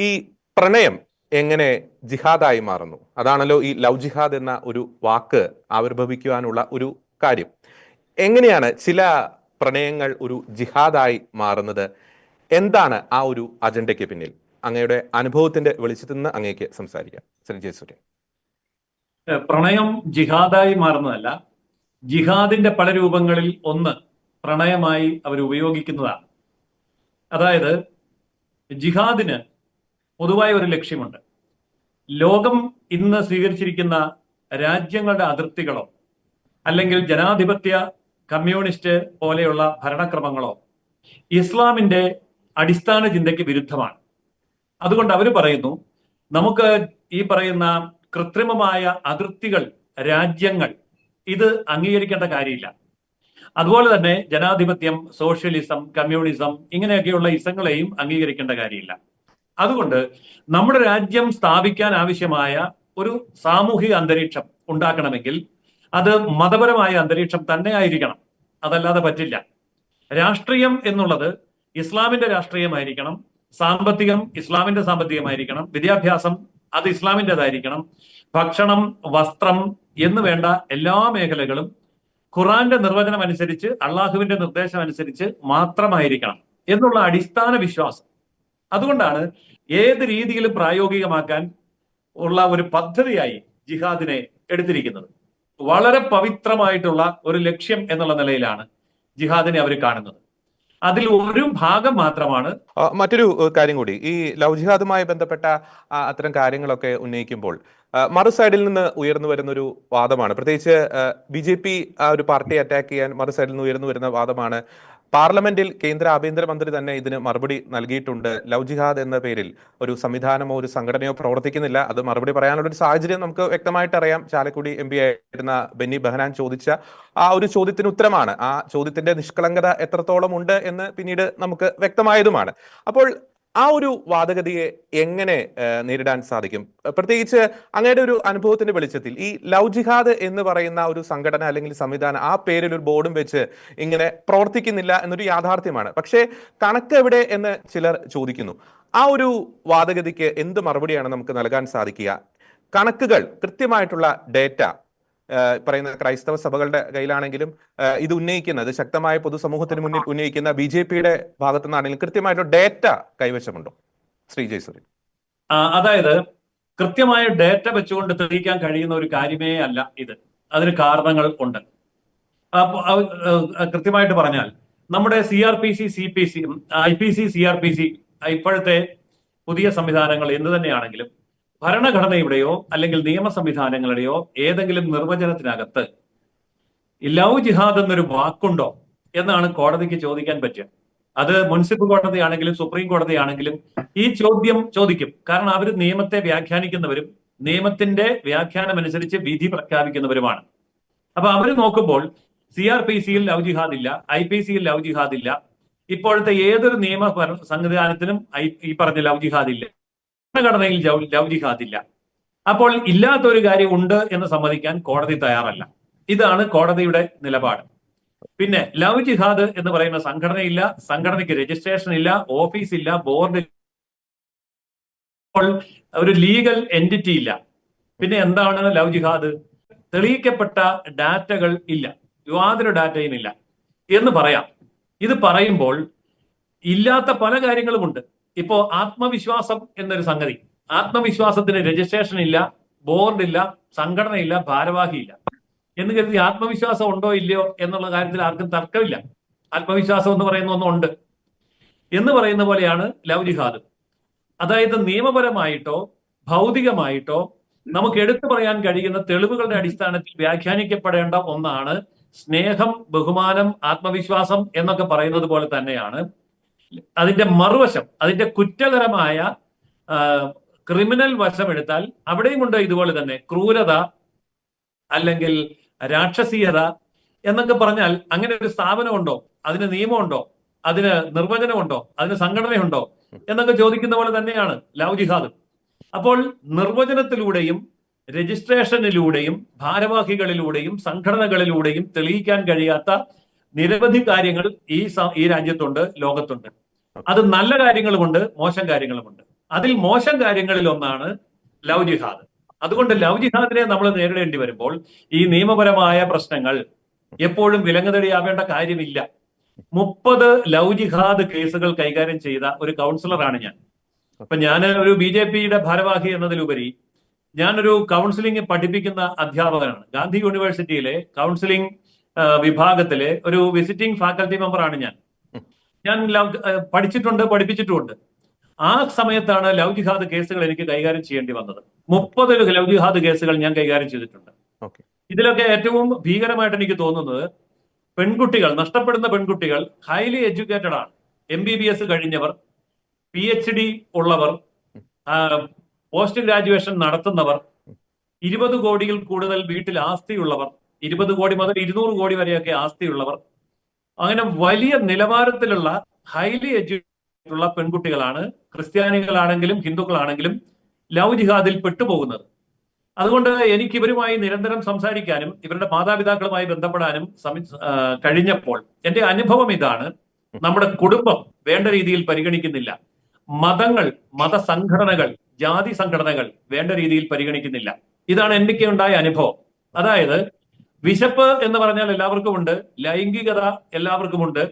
ഈ പ്രണയം എങ്ങനെ ജിഹാദായി മാറുന്നു? അതാണല്ലോ ഈ ലവ് ജിഹാദ് എന്ന ഒരു വാക്ക് ആവിർഭവിക്കുവാനുള്ള ഒരു കാര്യം. എങ്ങനെയാണ് ചില പ്രണയങ്ങൾ ഒരു ജിഹാദായി മാറുന്നത്? എന്താണ് ആ ഒരു അജണ്ടയ്ക്ക് പിന്നിൽ? അങ്ങയുടെ അനുഭവത്തിന്റെ വെളിച്ചത്തിൽ നിന്ന് അങ്ങേക്ക് സംസാരിക്കാം. സഞ്ജയ് സൂര്യ പ്രണയം ജിഹാദായി മാറുന്നതല്ല. ജിഹാദിന്റെ പല രൂപങ്ങളിൽ ഒന്ന് പ്രണയമായി അവർ ഉപയോഗിക്കുന്നതാണ്. അതായത് ജിഹാദിന് പൊതുവായ ഒരു ലക്ഷ്യമുണ്ട്. ലോകം ഇന്ന് സ്വീകരിച്ചിരിക്കുന്ന രാജ്യങ്ങളുടെ അതിർത്തികളോ അല്ലെങ്കിൽ ജനാധിപത്യ കമ്മ്യൂണിസ്റ്റ് പോലെയുള്ള ഭരണക്രമങ്ങളോ ഇസ്ലാമിന്റെ അടിസ്ഥാന ചിന്തയ്ക്ക് വിരുദ്ധമാണ്. അതുകൊണ്ട് അവർ പറയുന്നു നമുക്ക് ഈ പറയുന്ന കൃത്രിമമായ അതിർത്തികൾ രാജ്യങ്ങൾ ഇത് അംഗീകരിക്കേണ്ട കാര്യമില്ല. അതുപോലെ തന്നെ ജനാധിപത്യം സോഷ്യലിസം കമ്മ്യൂണിസം ഇങ്ങനെയൊക്കെയുള്ള ഇസങ്ങളെയും അംഗീകരിക്കേണ്ട കാര്യമില്ല. അതുകൊണ്ട് നമ്മുടെ രാജ്യം സ്ഥാപിക്കാൻ ആവശ്യമായ ഒരു സാമൂഹിക അന്തരീക്ഷം ഉണ്ടാക്കണമെങ്കിൽ അത് മതപരമായ അന്തരീക്ഷം തന്നെ ആയിരിക്കണം. അതല്ലാതെ പറ്റില്ല. രാഷ്ട്രീയം എന്നുള്ളത് ഇസ്ലാമിന്റെ രാഷ്ട്രീയമായിരിക്കണം സാമ്പത്തികം ഇസ്ലാമിന്റെ സാമ്പത്തികമായിരിക്കണം വിദ്യാഭ്യാസം അത് ഇസ്ലാമിന്റെതായിരിക്കണം ഭക്ഷണം വസ്ത്രം എന്ന് വേണ്ട എല്ലാ മേഖലകളും ഖുറാന്റെ നിർവചനം അനുസരിച്ച് അള്ളാഹുവിന്റെ നിർദ്ദേശം അനുസരിച്ച് മാത്രമായിരിക്കണം എന്നുള്ള അടിസ്ഥാന വിശ്വാസം. അതുകൊണ്ടാണ് ഏത് രീതിയിലും പ്രായോഗികമാക്കാൻ ഉള്ള ഒരു പദ്ധതിയായി ജിഹാദിനെ എടുത്തിരിക്കുന്നത്. വളരെ പവിത്രമായിട്ടുള്ള ഒരു ലക്ഷ്യം എന്നുള്ള നിലയിലാണ് ജിഹാദിനെ അവർ കാണുന്നത്. അതിൽ ഒരു ഭാഗം മാത്രമാണ് മറ്റൊരു കാര്യം കൂടി. ഈ ലവ് ജിഹാദുമായി ബന്ധപ്പെട്ട അത്തരം കാര്യങ്ങളൊക്കെ ഉന്നയിക്കുമ്പോൾ മറു സൈഡിൽ നിന്ന് ഉയർന്നു വരുന്ന ഒരു വാദമാണ്. പ്രത്യേകിച്ച് ബി ജെ പി ആ ഒരു പാർട്ടിയെ അറ്റാക്ക് ചെയ്യാൻ മറു സൈഡിൽ നിന്ന് ഉയർന്നു വരുന്ന വാദമാണ് പാർലമെന്റിൽ കേന്ദ്ര ആഭ്യന്തരമന്ത്രി തന്നെ ഇതിന് മറുപടി നൽകിയിട്ടുണ്ട്. ലവ് ജിഹാദ് എന്ന പേരിൽ ഒരു സംവിധാനമോ ഒരു സംഘടനയോ പ്രവർത്തിക്കുന്നില്ല. അത് മറുപടി പറയാനുള്ള ഒരു സാഹചര്യം നമുക്ക് വ്യക്തമായിട്ട് അറിയാം. ചാലക്കുടി എം പി ആയിരുന്ന ബെന്നി ബെഹനാൻ ചോദിച്ച ആ ഒരു ചോദ്യത്തിന് ഉത്തരമാണ്. ആ ചോദ്യത്തിന്റെ നിഷ്കളങ്കത എത്രത്തോളം ഉണ്ട് എന്ന് പിന്നീട് നമുക്ക് വ്യക്തമായതുമാണ്. അപ്പോൾ ആ ഒരു വാദഗതിയെ എങ്ങനെ നേരിടാൻ സാധിക്കും? പ്രത്യേകിച്ച് അങ്ങയുടെ ഒരു അനുഭവത്തിന്റെ വെളിച്ചത്തിൽ ഈ ലവ് ജിഹാദ് എന്ന് പറയുന്ന ഒരു സംഘടന അല്ലെങ്കിൽ സംവിധാനം ആ പേരിൽ ഒരു ബോർഡും വെച്ച് ഇങ്ങനെ പ്രവർത്തിക്കുന്നില്ല എന്നൊരു യാഥാർത്ഥ്യമാണ്. പക്ഷേ കണക്ക് എവിടെ എന്ന് ചിലർ ചോദിക്കുന്നു. ആ ഒരു വാദഗതിക്ക് എന്ത് മറുപടിയാണ് നമുക്ക് നൽകാൻ സാധിക്കുക? കണക്കുകൾ കൃത്യമായിട്ടുള്ള ഡേറ്റ പറയുന്ന ക്രൈസ്തവ സഭകളുടെ കയ്യിലാണെങ്കിലും ഇത് ഉന്നയിക്കുന്നത് ശക്തമായ പൊതുസമൂഹത്തിന് മുന്നിൽ ഉന്നയിക്കുന്ന ബി ജെ പിയുടെ ഭാഗത്തു നിന്നാണെങ്കിലും കൃത്യമായിട്ടുള്ള ഡേറ്റ കൈവശമുണ്ടോ. ശ്രീ ജയസൂരി അതായത് കൃത്യമായ ഡേറ്റ വെച്ചുകൊണ്ട് തെളിയിക്കാൻ കഴിയുന്ന ഒരു കാര്യമേ അല്ല ഇത്. അതിന് കാരണങ്ങൾ ഉണ്ട്. കൃത്യമായിട്ട് പറഞ്ഞാൽ നമ്മുടെ C R P C C P C I P C C R P C ഇപ്പോഴത്തെ പുതിയ സംവിധാനങ്ങൾ എന്ത് തന്നെയാണെങ്കിലും ഭരണഘടനയുടെയോ അല്ലെങ്കിൽ നിയമ സംവിധാനങ്ങളുടെയോ ഏതെങ്കിലും നിർവചനത്തിനകത്ത് ലവ് ജിഹാദ് എന്നൊരു വാക്കുണ്ടോ എന്നാണ് കോടതിക്ക് ചോദിക്കാൻ പറ്റുക. അത് മുനിസിപ്പൽ കോടതിയാണെങ്കിലും സുപ്രീം കോടതിയാണെങ്കിലും ഈ ചോദ്യം ചോദിക്കും. കാരണം അവർ നിയമത്തെ വ്യാഖ്യാനിക്കുന്നവരും നിയമത്തിന്റെ വ്യാഖ്യാനം അനുസരിച്ച് വിധി പ്രഖ്യാപിക്കുന്നവരുമാണ്. അപ്പൊ അവർ നോക്കുമ്പോൾ സി ആർ പി സിയിൽ ലവ് ജിഹാദ് ഇല്ല ഐ പി സിയിൽ ലവ് ജിഹാദ് ഇല്ല. ഇപ്പോഴത്തെ ഏതൊരു നിയമ സംവിധാനത്തിലും ഈ പറഞ്ഞ ലവ് ജിഹാദ് ഇല്ല. ഭരണഘടനയിൽ ലവ് ഇല്ല അപ്പോൾ ഇല്ലാത്തൊരു കാര്യം ഉണ്ട് എന്ന് സമ്മതിക്കാൻ കോടതി തയ്യാറല്ല. ഇതാണ് കോടതിയുടെ നിലപാട്. പിന്നെ ലവ് ജിഹാദ് എന്ന് പറയുന്ന സംഘടനയില്ല സംഘടനയ്ക്ക് രജിസ്ട്രേഷൻ ഇല്ല ഓഫീസ് ഇല്ല ബോർഡ് ഒരു ലീഗൽ എന്റിറ്റി ഇല്ല. പിന്നെ എന്താണ് ലവ് ജിഹാദ് തെളിയിക്കപ്പെട്ട ഡാറ്റകൾ ഇല്ല. യാതൊരു ഡാറ്റയും ഇല്ല. എന്ന് പറയാം. ഇത് പറയുമ്പോൾ ഇല്ലാത്ത പല കാര്യങ്ങളുമുണ്ട് ഇപ്പോ ആത്മവിശ്വാസം എന്നൊരു സംഗതി. ആത്മവിശ്വാസത്തിന് രജിസ്ട്രേഷൻ ഇല്ല ബോർഡ് ഇല്ല സംഘടന ഇല്ല ഭാരവാഹി ഇല്ല എന്ന് കരുതി ആത്മവിശ്വാസം ഉണ്ടോ ഇല്ലയോ എന്നുള്ള കാര്യത്തിൽ ആർക്കും തർക്കമില്ല. ആത്മവിശ്വാസം എന്ന് പറയുന്ന ഒന്നുണ്ട്. എന്ന് പറയുന്ന പോലെയാണ് ലവ് അതായത് നിയമപരമായിട്ടോ ഭൗതികമായിട്ടോ നമുക്ക് എടുത്തു പറയാൻ കഴിയുന്ന തെളിവുകളുടെ അടിസ്ഥാനത്തിൽ വ്യാഖ്യാനിക്കപ്പെടേണ്ട ഒന്നാണ് സ്നേഹം ബഹുമാനം ആത്മവിശ്വാസം എന്നൊക്കെ പറയുന്നത് പോലെ തന്നെയാണ് അതിന്റെ മറുവശം അതിന്റെ കുറ്റകരമായ ക്രിമിനൽ വശം എടുത്താൽ അവിടെയുമുണ്ട് ഇതുപോലെ തന്നെ. ക്രൂരത അല്ലെങ്കിൽ രാക്ഷസീയത എന്നൊക്കെ പറഞ്ഞാൽ അങ്ങനെ ഒരു സ്ഥാപനമുണ്ടോ അതിന് നിയമമുണ്ടോ അതിന് നിർവചനമുണ്ടോ അതിന് സംഘടനയുണ്ടോ? എന്നൊക്കെ ചോദിക്കുന്ന പോലെ തന്നെയാണ് ലവ് ജിഹാദ്. അപ്പോൾ നിർവചനത്തിലൂടെയും രജിസ്ട്രേഷനിലൂടെയും ഭാരവാഹികളിലൂടെയും സംഘടനകളിലൂടെയും തെളിയിക്കാൻ കഴിയാത്ത നിരവധി കാര്യങ്ങൾ ഈ ഈ രാജ്യത്തുണ്ട് ലോകത്തുണ്ട്. അത് നല്ല കാര്യങ്ങളുമുണ്ട് മോശം കാര്യങ്ങളുമുണ്ട്. അതിൽ മോശം കാര്യങ്ങളിൽ ഒന്നാണ് ലവ് ജിഹാദ്. അതുകൊണ്ട് ലവ് ജിഹാദിനെ നമ്മൾ നേരിടേണ്ടി വരുമ്പോൾ ഈ നിയമപരമായ പ്രശ്നങ്ങൾ എപ്പോഴും വിലങ്ങുതടിയാവേണ്ട കാര്യമില്ല. മുപ്പത് ലവ് ജിഹാദ് കേസുകൾ കൈകാര്യം ചെയ്ത ഒരു കൗൺസിലറാണ് ഞാൻ. അപ്പൊ ഞാൻ ഒരു ബി ജെ പിയുടെ ഭാരവാഹി എന്നതിലുപരി ഞാനൊരു കൗൺസിലിംഗ് പഠിപ്പിക്കുന്ന അധ്യാപകനാണ്. ഗാന്ധി യൂണിവേഴ്സിറ്റിയിലെ കൗൺസിലിംഗ് വിഭാഗത്തിലെ ഒരു വിസിറ്റിംഗ് ഫാക്കൽറ്റി മെമ്പറാണ് ഞാൻ. ഞാൻ പഠിച്ചിട്ടുണ്ട് പഠിപ്പിച്ചിട്ടുമുണ്ട്. ആ സമയത്താണ് ലവ് ജിഹാദ് കേസുകൾ എനിക്ക് കൈകാര്യം ചെയ്യേണ്ടി വന്നത്. മുപ്പത് ലവ് ജിഹാദ് കേസുകൾ ഞാൻ കൈകാര്യം ചെയ്തിട്ടുണ്ട്. ഇതിലൊക്കെ ഏറ്റവും ഭീകരമായിട്ട് എനിക്ക് തോന്നുന്നത് പെൺകുട്ടികൾ നഷ്ടപ്പെടുന്ന പെൺകുട്ടികൾ ഹൈലി എഡ്യൂക്കേറ്റഡ് ആണ്. എം ബി ബി എസ് കഴിഞ്ഞവർ പി എച്ച് ഡി ഉള്ളവർ പോസ്റ്റ് ഗ്രാജുവേഷൻ നടത്തുന്നവർ ഇരുപത് കോടിയിൽ കൂടുതൽ വീട്ടിൽ ആസ്തിയുള്ളവർ ഇരുപത് കോടി മുതൽ ഇരുന്നൂറ് കോടി വരെയൊക്കെ ആസ്തിയുള്ളവർ അങ്ങനെ വലിയ നിലവാരത്തിലുള്ള ഹൈലി എഡ്യൂക്കേറ്റഡ് ഉള്ള പെൺകുട്ടികളാണ് ക്രിസ്ത്യാനികളാണെങ്കിലും ഹിന്ദുക്കളാണെങ്കിലും ലവ് ജിഹാദിൽ പെട്ടുപോകുന്നത്. അതുകൊണ്ട് എനിക്ക് ഇവരുമായി നിരന്തരം സംസാരിക്കാനും ഇവരുടെ മാതാപിതാക്കളുമായി ബന്ധപ്പെടാനും കഴിഞ്ഞപ്പോൾ എന്റെ അനുഭവം ഇതാണ്. നമ്മുടെ കുടുംബം വേണ്ട രീതിയിൽ പരിഗണിക്കുന്നില്ല. മതങ്ങൾ മതസംഘടനകൾ ജാതി സംഘടനകൾ വേണ്ട രീതിയിൽ പരിഗണിക്കുന്നില്ല. ഇതാണ് എനിക്ക് ഉണ്ടായ അനുഭവം. അതായത് വിശപ്പ് എന്ന് പറഞ്ഞാൽ എല്ലാവർക്കും ഉണ്ട് ലൈംഗികത എല്ലാവർക്കും ഉണ്ട്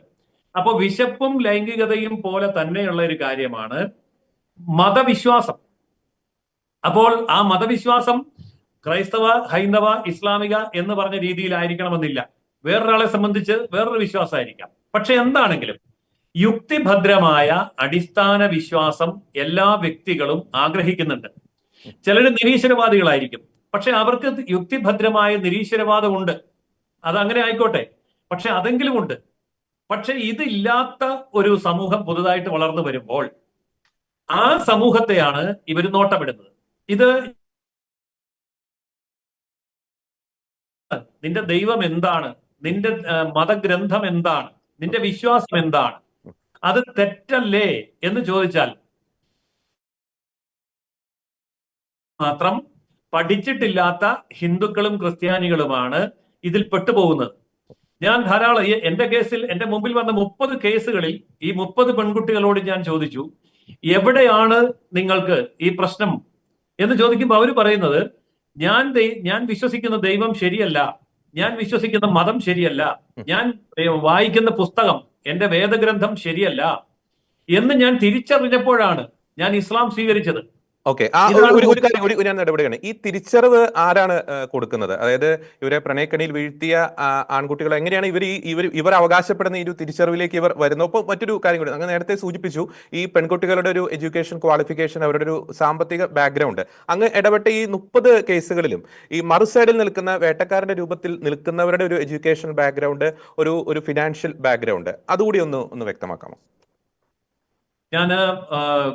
അപ്പൊ വിശപ്പും ലൈംഗികതയും പോലെ തന്നെയുള്ള ഒരു കാര്യമാണ് മതവിശ്വാസം. അപ്പോൾ ആ മതവിശ്വാസം ക്രൈസ്തവ ഹൈന്ദവ ഇസ്ലാമിക എന്ന് പറഞ്ഞ രീതിയിലായിരിക്കണമെന്നില്ല. വേറൊരാളെ സംബന്ധിച്ച് വേറൊരു വിശ്വാസമായിരിക്കാം. പക്ഷെ എന്താണെങ്കിലും യുക്തിഭദ്രമായ അടിസ്ഥാന വിശ്വാസം എല്ലാ വ്യക്തികളും ആഗ്രഹിക്കുന്നുണ്ട്. ചിലർ നിരീശ്വരവാദികളായിരിക്കും. പക്ഷെ അവർക്ക് യുക്തിഭദ്രമായ നിരീശ്വരവാദം ഉണ്ട്. അത് അങ്ങനെ ആയിക്കോട്ടെ. പക്ഷെ അതെങ്കിലും ഉണ്ട്. പക്ഷെ ഇതില്ലാത്ത ഒരു സമൂഹം പുതുതായിട്ട് വളർന്നു വരുമ്പോൾ ആ സമൂഹത്തെയാണ് ഇവർ നോട്ടമിടുന്നത്. ഇത് നിന്റെ ദൈവം എന്താണ്? നിന്റെ മതഗ്രന്ഥം എന്താണ്? നിന്റെ വിശ്വാസം എന്താണ്? അത് തെറ്റല്ലേ എന്ന് ചോദിച്ചാൽ മാത്രം പഠിച്ചിട്ടില്ലാത്ത ഹിന്ദുക്കളും ക്രിസ്ത്യാനികളുമാണ് ഇതിൽ പെട്ടുപോകുന്നത്. ഞാൻ ധാരാളം എന്റെ കേസിൽ എന്റെ മുമ്പിൽ വന്ന മുപ്പത് കേസുകളിൽ ഈ മുപ്പത് പെൺകുട്ടികളോട് ഞാൻ ചോദിച്ചു എവിടെയാണ് നിങ്ങൾക്ക് ഈ പ്രശ്നം? എന്ന് ചോദിക്കുമ്പോൾ അവർ പറയുന്നത് ഞാൻ ഞാൻ വിശ്വസിക്കുന്ന ദൈവം ശരിയല്ല ഞാൻ വിശ്വസിക്കുന്ന മതം ശരിയല്ല ഞാൻ വായിക്കുന്ന പുസ്തകം എന്റെ വേദഗ്രന്ഥം ശരിയല്ല എന്ന് ഞാൻ തിരിച്ചറിഞ്ഞപ്പോഴാണ് ഞാൻ ഇസ്ലാം സ്വീകരിച്ചത്. ഓക്കെ. ആ ഒരു ഒരു- ഒരു കാര്യം കൂടി ഞാൻ ഇടപെടുകയാണ്. ഈ തിരിച്ചറിവ് ആരാണ് കൊടുക്കുന്നത്? അതായത് ഇവരെ പ്രണയക്കണിയിൽ വീഴ്ത്തിയ ആൺകുട്ടികൾ എങ്ങനെയാണ് ഇവർ ഈ ഇവർ ഇവർ അവകാശപ്പെടുന്ന ഈ ഒരു തിരിച്ചറിവിലേക്ക് ഇവർ വരുന്നത്? ഒപ്പം മറ്റൊരു കാര്യം കൂടി അങ്ങ് നേരത്തെ സൂചിപ്പിച്ചു ഈ പെൺകുട്ടികളുടെ ഒരു എഡ്യൂക്കേഷൻ ക്വാളിഫിക്കേഷൻ അവരുടെ ഒരു സാമ്പത്തിക ബാക്ക്ഗ്രൗണ്ട്. അങ്ങ് ഇടപെട്ട ഈ മുപ്പത് കേസുകളിലും ഈ മറു സൈഡിൽ നിൽക്കുന്ന വേട്ടക്കാരന്റെ രൂപത്തിൽ നിൽക്കുന്നവരുടെ ഒരു എഡ്യൂക്കേഷൻ ബാക്ക്ഗ്രൗണ്ട് ഒരു ഒരു ഫിനാൻഷ്യൽ ബാക്ക്ഗ്രൗണ്ട് അതുകൂടി ഒന്ന് ഒന്ന് വ്യക്തമാക്കാമോ? ഞാൻ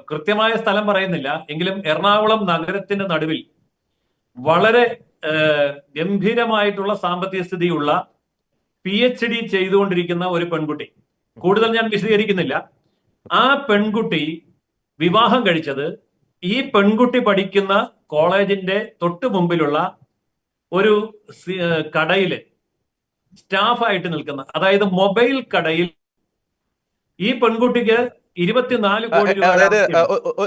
കൃത്യമായ സ്ഥലം പറയുന്നില്ല. എങ്കിലും എറണാകുളം നഗരത്തിന്റെ നടുവിൽ വളരെ ഗംഭീരമായിട്ടുള്ള സാമ്പത്തിക സ്ഥിതിയുള്ള പി എച്ച് ഡി ചെയ്തുകൊണ്ടിരിക്കുന്ന ഒരു പെൺകുട്ടി. കൂടുതൽ ഞാൻ വിശദീകരിക്കുന്നില്ല. ആ പെൺകുട്ടി വിവാഹം കഴിച്ചത് ഈ പെൺകുട്ടി പഠിക്കുന്ന കോളേജിന്റെ തൊട്ടു മുമ്പിലുള്ള ഒരു കടയിൽ സ്റ്റാഫായിട്ട് നിൽക്കുന്ന അതായത് മൊബൈൽ കടയിൽ ഈ പെൺകുട്ടിക്ക് ഇരുപത്തിനാല് കോടി രൂപ അതായത്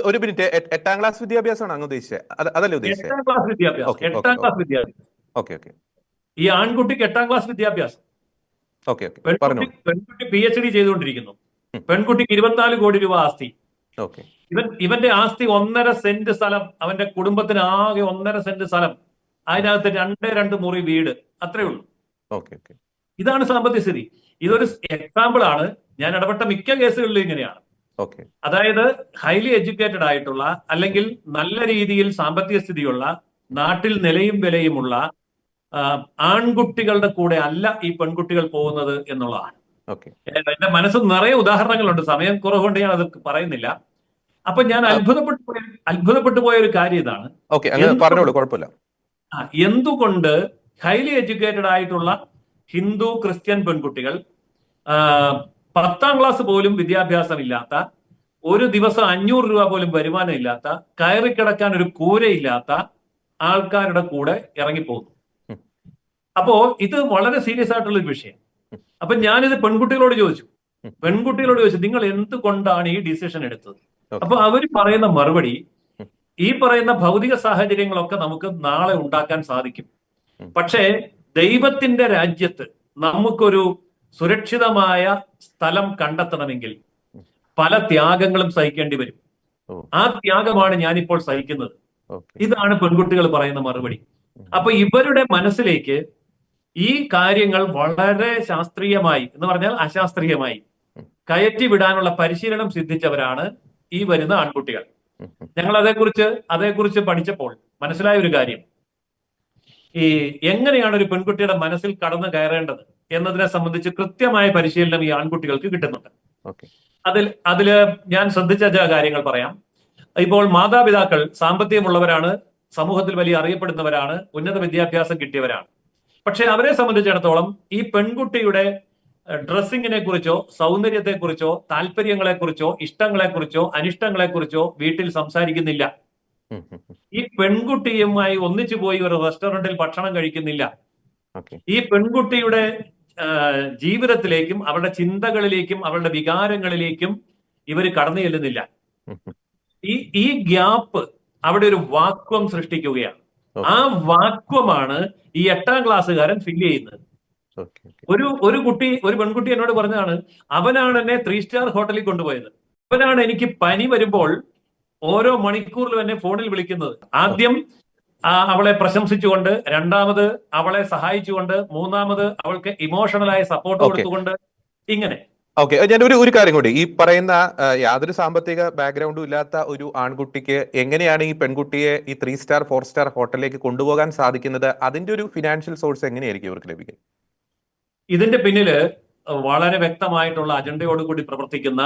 ഒരു മിനിറ്റ്. എട്ടാം ക്ലാസ് വിദ്യാഭ്യാസമാണ് അങ്ങ് ഉദ്ദേശിച്ചത്. അത് അതല്ലേ ഉദ്ദേശിച്ചത്? എട്ടാം ക്ലാസ് വിദ്യാഭ്യാസം. എട്ടാം ക്ലാസ് വിദ്യാഭ്യാസം. ഓക്കെ. ഓക്കെ ഈ ആൺകുട്ടിക്ക് എട്ടാം ക്ലാസ് വിദ്യാഭ്യാസം. Okay okay. പെൺകുട്ടി പി എച്ച് ഡി ചെയ്തുകൊണ്ടിരിക്കുന്നു. പെൺകുട്ടിക്ക് ഇരുപത്തിനാല് കോടി രൂപ ആസ്തി. ഓക്കെ. ഇവൻ ഇവന്റെ ആസ്തി ഒന്നര സെന്റ് സ്ഥലം. അവന്റെ കുടുംബത്തിന് ആകെ ഒന്നര സെന്റ് സ്ഥലം. അതിനകത്ത് രണ്ടേ രണ്ട് മുറി വീട്. അത്രേ ഉള്ളൂ. Okay okay. ഇതാണ് സാമ്പത്തിക സ്ഥിതി. ഇതൊരു എക്സാമ്പിൾ ആണ്. ഞാൻ ഇടപെട്ട മിക്ക കേസുകളിലും ഇങ്ങനെയാണ്. അതായത് ഹൈലി എഡ്യൂക്കേറ്റഡ് ആയിട്ടുള്ള അല്ലെങ്കിൽ നല്ല രീതിയിൽ സാമ്പത്തിക സ്ഥിതിയുള്ള നാട്ടിൽ നിലയും വിലയുമുള്ള ആൺകുട്ടികളുടെ കൂടെ അല്ല ഈ പെൺകുട്ടികൾ പോകുന്നത് എന്നുള്ളതാണ്. എന്റെ മനസ്സിൽ നിറയെ ഉദാഹരണങ്ങളുണ്ട്. സമയം കുറവുകൊണ്ട് ഞാൻ അത് പറയുന്നില്ല. അപ്പൊ ഞാൻ അത്ഭുതപ്പെട്ടു പോയ അത്ഭുതപ്പെട്ടു പോയ ഒരു കാര്യം ഇതാണ്. എന്തുകൊണ്ട് ഹൈലി എഡ്യൂക്കേറ്റഡ് ആയിട്ടുള്ള ഹിന്ദു ക്രിസ്ത്യൻ പെൺകുട്ടികൾ പത്താം ക്ലാസ് പോലും വിദ്യാഭ്യാസം ഇല്ലാത്ത ഒരു ദിവസം അഞ്ഞൂറ് രൂപ പോലും വരുമാനം ഇല്ലാത്ത കയറി കിടക്കാൻ ഒരു കൂരയില്ലാത്ത ആൾക്കാരുടെ കൂടെ ഇറങ്ങിപ്പോകുന്നു. അപ്പോ ഇത് വളരെ സീരിയസ് ആയിട്ടുള്ള ഒരു വിഷയം. അപ്പൊ ഞാനിത് പെൺകുട്ടികളോട് ചോദിച്ചു. പെൺകുട്ടികളോട് ചോദിച്ചു നിങ്ങൾ എന്തുകൊണ്ടാണ് ഈ ഡിസിഷൻ എടുത്തത്. അപ്പൊ അവർ പറയുന്ന മറുപടി ഈ പറയുന്ന ഭൗതിക സാഹചര്യങ്ങളൊക്കെ നമുക്ക് നാളെ ഉണ്ടാക്കാൻ സാധിക്കും. പക്ഷേ ദൈവത്തിന്റെ രാജ്യത്ത് നമുക്കൊരു സുരക്ഷിതമായ സ്ഥലം കണ്ടെത്തണമെങ്കിൽ പല ത്യാഗങ്ങളും സഹിക്കേണ്ടി വരും. ആ ത്യാഗമാണ് ഞാനിപ്പോൾ സഹിക്കുന്നത്. ഇതാണ് പെൺകുട്ടികൾ പറയുന്ന മറുപടി. അപ്പൊ ഇവരുടെ മനസ്സിലേക്ക് ഈ കാര്യങ്ങൾ വളരെ ശാസ്ത്രീയമായി എന്ന് പറഞ്ഞാൽ അശാസ്ത്രീയമായി കയറ്റി വിടാനുള്ള പരിശീലനം സിദ്ധിച്ചവരാണ് ഈ വരുന്ന ആൺകുട്ടികൾ. ഞങ്ങൾ അതേക്കുറിച്ച് അതേക്കുറിച്ച് പഠിച്ചപ്പോൾ മനസ്സിലായ ഒരു കാര്യം. ഈ എങ്ങനെയാണ് ഒരു പെൺകുട്ടിയുടെ മനസ്സിൽ കടന്നു കയറേണ്ടത്? എന്നതിനെ സംബന്ധിച്ച് കൃത്യമായ പരിശീലനം ഈ ആൺകുട്ടികൾക്ക് കിട്ടുന്നുണ്ട്. അതിൽ അതിൽ ഞാൻ ശ്രദ്ധിച്ച കാര്യങ്ങൾ പറയാം. ഇപ്പോൾ മാതാപിതാക്കൾ സാമ്പത്തികമുള്ളവരാണ് സമൂഹത്തിൽ വലിയ അറിയപ്പെടുന്നവരാണ് ഉന്നത വിദ്യാഭ്യാസം കിട്ടിയവരാണ്. പക്ഷെ അവരെ സംബന്ധിച്ചിടത്തോളം ഈ പെൺകുട്ടിയുടെ ഡ്രസ്സിങ്ങിനെ കുറിച്ചോ സൗന്ദര്യത്തെ കുറിച്ചോ താല്പര്യങ്ങളെ കുറിച്ചോ ഇഷ്ടങ്ങളെ കുറിച്ചോ അനിഷ്ടങ്ങളെ കുറിച്ചോ വീട്ടിൽ സംസാരിക്കുന്നില്ല ഈ പെൺകുട്ടിയുമായി ഒന്നിച്ചു പോയി ഒരു റെസ്റ്റോറന്റിൽ ഭക്ഷണം കഴിക്കുന്നില്ല. ഈ പെൺകുട്ടിയുടെ ജീവിതത്തിലേക്കും അവരുടെ ചിന്തകളിലേക്കും അവരുടെ വികാരങ്ങളിലേക്കും ഇവർ കടന്നു ചെല്ലുന്നില്ല. ഈ ഈ ഗ്യാപ്പ് അവിടെ ഒരു വാക്വം സൃഷ്ടിക്കുകയാണ്. ആ വാക്വമാണ് ഈ എട്ടാം ക്ലാസ്സുകാരൻ ഫില്ല് ചെയ്യുന്നത്. ഒരു ഒരു കുട്ടി ഒരു പെൺകുട്ടി എന്നോട് പറഞ്ഞതാണ് അവനാണ് എന്നെ ത്രീ സ്റ്റാർ ഹോട്ടലിൽ കൊണ്ടുപോയത്. അവനാണ് എനിക്ക് പനി വരുമ്പോൾ ഓരോ മണിക്കൂറിലും എന്നെ ഫോണിൽ വിളിക്കുന്നത്. ആദ്യം ആ, അവളെ പ്രശംസിച്ചുകൊണ്ട് രണ്ടാമത് അവളെ സഹായിച്ചുകൊണ്ട് മൂന്നാമത് അവൾക്ക് ഇമോഷണലായ സപ്പോർട്ട് കൊടുത്തുകൊണ്ട് ഇങ്ങനെ. ഓക്കെ ഞാൻ ഒരു ഒരു കാര്യം കൂടി. ഈ പറയുന്ന യാതൊരു സാമ്പത്തിക ബാക്ക്ഗ്രൗണ്ടും ഇല്ലാത്ത ഒരു ആൺകുട്ടിക്ക് എങ്ങനെയാണ് ഈ പെൺകുട്ടിയെ ഈ ത്രീ സ്റ്റാർ ഫോർ സ്റ്റാർ ഹോട്ടലിലേക്ക് കൊണ്ടുപോകാൻ സാധിക്കുന്നത്? അതിന്റെ ഒരു ഫിനാൻഷ്യൽ സോഴ്സ് എങ്ങനെയായിരിക്കും ഇവർക്ക് ലഭിക്കുക ഇതിന്റെ പിന്നിൽ വളരെ വ്യക്തമായിട്ടുള്ള അജണ്ടയോടുകൂടി പ്രവർത്തിക്കുന്ന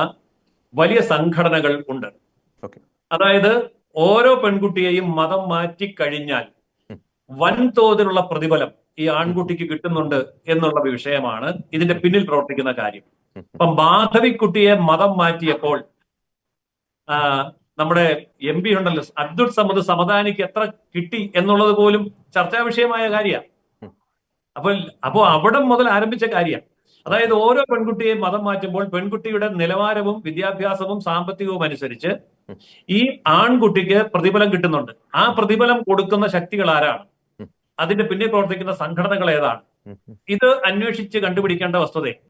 വലിയ സംഘടനകൾ ഉണ്ട്. അതായത് ഓരോ പെൺകുട്ടിയെയും മതം മാറ്റി കഴിഞ്ഞാൽ. വൻതോതിലുള്ള പ്രതിഫലം ഈ ആൺകുട്ടിക്ക് കിട്ടുന്നുണ്ട് എന്നുള്ള വിഷയമാണ് ഇതിന്റെ പിന്നിൽ പ്രവർത്തിക്കുന്ന കാര്യം. ഇപ്പം മാധവിക്കുട്ടിയെ മതം മാറ്റിയപ്പോൾ നമ്മുടെ എം പി ഉണ്ടല്ലോ അബ്ദുൾ സമദ് സമദാനിക്ക് എത്ര കിട്ടി എന്നുള്ളത് പോലും ചർച്ചാ വിഷയമായ കാര്യമാണ്. അപ്പോൾ അപ്പോൾ അവിടെ മുതൽ ആരംഭിച്ച കാര്യം അതായത് ഓരോ പെൺകുട്ടിയെയും മതം മാറ്റുമ്പോൾ പെൺകുട്ടിയുടെ നിലവാരവും വിദ്യാഭ്യാസവും സാമ്പത്തികവും അനുസരിച്ച് ഈ ആൺകുട്ടിക്ക് പ്രതിഫലം കിട്ടുന്നുണ്ട്. ആ പ്രതിഫലം കൊടുക്കുന്ന ശക്തികൾ ആരാണ്. അതിന്റെ പിന്നിൽ പ്രവർത്തിക്കുന്ന സംഘടനകൾ ഏതാണ്? ഇത് അന്വേഷിച്ച് കണ്ടുപിടിക്കേണ്ട വസ്തുതയാണ്.